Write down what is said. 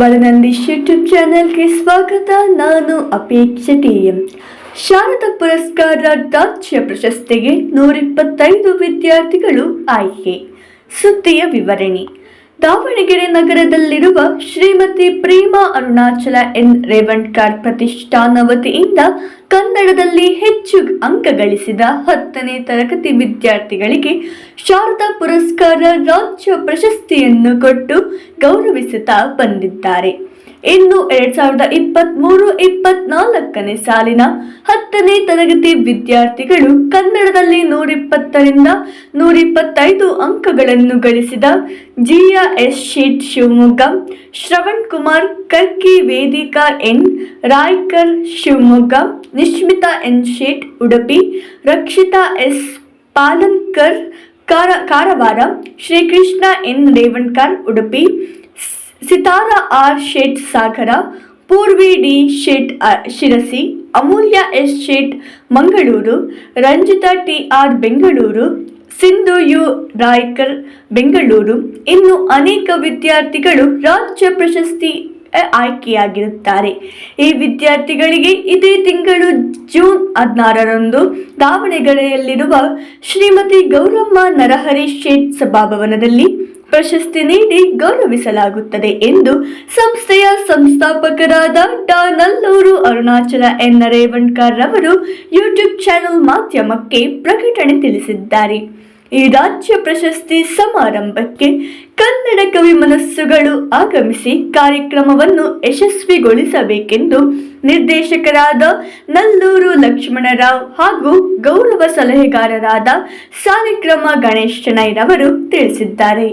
ವರನಂದೀಶ್ YouTube ಚಾನೆಲ್ಗೆ ಸ್ವಾಗತ. ನಾನು ಅಪೇಕ್ಷೆ ಟಿ ಎಂ ಶಾರದಾ ಪುರಸ್ಕಾರ ರಾಜ್ಯ ಪ್ರಶಸ್ತಿಗೆ ನೂರಿಪ್ಪತ್ತೈದು ವಿದ್ಯಾರ್ಥಿಗಳು ಆಯ್ಕೆ. ಸುದ್ದಿಯ ವಿವರಣೆ. ದಾವಣಗೆರೆ ನಗರದಲ್ಲಿರುವ ಶ್ರೀಮತಿ ಪ್ರೇಮಾ ಅರುಣಾಚಲ ಎನ್ ರೇವಣ್ಕರ್ ಪ್ರತಿಷ್ಠಾನ ವತಿಯಿಂದ ಕನ್ನಡದಲ್ಲಿ ಹೆಚ್ಚು ಅಂಕ ಗಳಿಸಿದ ಹತ್ತನೇ ತರಗತಿ ವಿದ್ಯಾರ್ಥಿಗಳಿಗೆ ಶಾರದಾ ಪುರಸ್ಕಾರ ರಾಜ್ಯ ಪ್ರಶಸ್ತಿಯನ್ನು ಕೊಟ್ಟು ಗೌರವಿಸುತ್ತಾ ಬಂದಿದ್ದಾರೆ. ಇನ್ನು ಎರಡ್ ಸಾವಿರದ ಇಪ್ಪತ್ತ್ಮೂರು ಇಪ್ಪತ್ನಾಲ್ಕನೇ ಸಾಲಿನ ಹತ್ತನೇ ತರಗತಿ ವಿದ್ಯಾರ್ಥಿಗಳು ಕನ್ನಡದಲ್ಲಿ ನೂರಿಪ್ಪತ್ತರಿಂದ ನೂರಿಪ್ಪತ್ತೈದು ಅಂಕಗಳನ್ನು ಗಳಿಸಿದ Jiya S Shet Shivamogga, Shravan Kumar, Karki Vedika N, Raykar Shivamogga, Nishmita N Shet Udupi, Rakshita S Palankar, ಕಾರ, Karwar, Shrikrishna N Revankar Udupi Sitara R Shet Sagar, Purvi D Shet Sirsi, Amulya S Shet Mangaluru, Ranjita T R Bengaluru, Sindhu U Raykar Bengaluru. ಇನ್ನು ಅನೇಕ ವಿದ್ಯಾರ್ಥಿಗಳು ರಾಜ್ಯ ಪ್ರಶಸ್ತಿ ಆಯ್ಕೆಯಾಗಿರುತ್ತಾರೆ. ಈ ವಿದ್ಯಾರ್ಥಿಗಳಿಗೆ ಇದೇ ತಿಂಗಳು ಜೂನ್ ಹದಿನಾರರಂದು ದಾವಣಗೆರೆಯಲ್ಲಿರುವ ಶ್ರೀಮತಿ ಗೌರಮ್ಮ ನರಹರಿ ಶೇಟ್ ಸಭಾಭವನದಲ್ಲಿ ಪ್ರಶಸ್ತಿ ನೀಡಿ ಗೌರವಿಸಲಾಗುತ್ತದೆ ಎಂದು ಸಂಸ್ಥೆಯ ಸಂಸ್ಥಾಪಕರಾದ ಡಾ ನಲ್ಲೂರು ಅರುಣಾಚಲ ಎನ್ ರೇವಣ್ಕರ್ ರವರು ಯೂಟ್ಯೂಬ್ ಚಾನೆಲ್ ಮಾಧ್ಯಮಕ್ಕೆ ಪ್ರಕಟಣೆ ತಿಳಿಸಿದ್ದಾರೆ. ಈ ರಾಜ್ಯ ಪ್ರಶಸ್ತಿ ಸಮಾರಂಭಕ್ಕೆ ಕನ್ನಡ ಕವಿ ಮನಸ್ಸುಗಳು ಆಗಮಿಸಿ ಕಾರ್ಯಕ್ರಮವನ್ನು ಯಶಸ್ವಿಗೊಳಿಸಬೇಕೆಂದು ನಿರ್ದೇಶಕರಾದ ನಲ್ಲೂರು ಲಕ್ಷ್ಮಣರಾವ್ ಹಾಗೂ ಗೌರವ ಸಲಹೆಗಾರರಾದ ಸಾಲಿಕ್ರಮ ಗಣೇಶ್ ಚೆನ್ನೈರವರು ತಿಳಿಸಿದ್ದಾರೆ.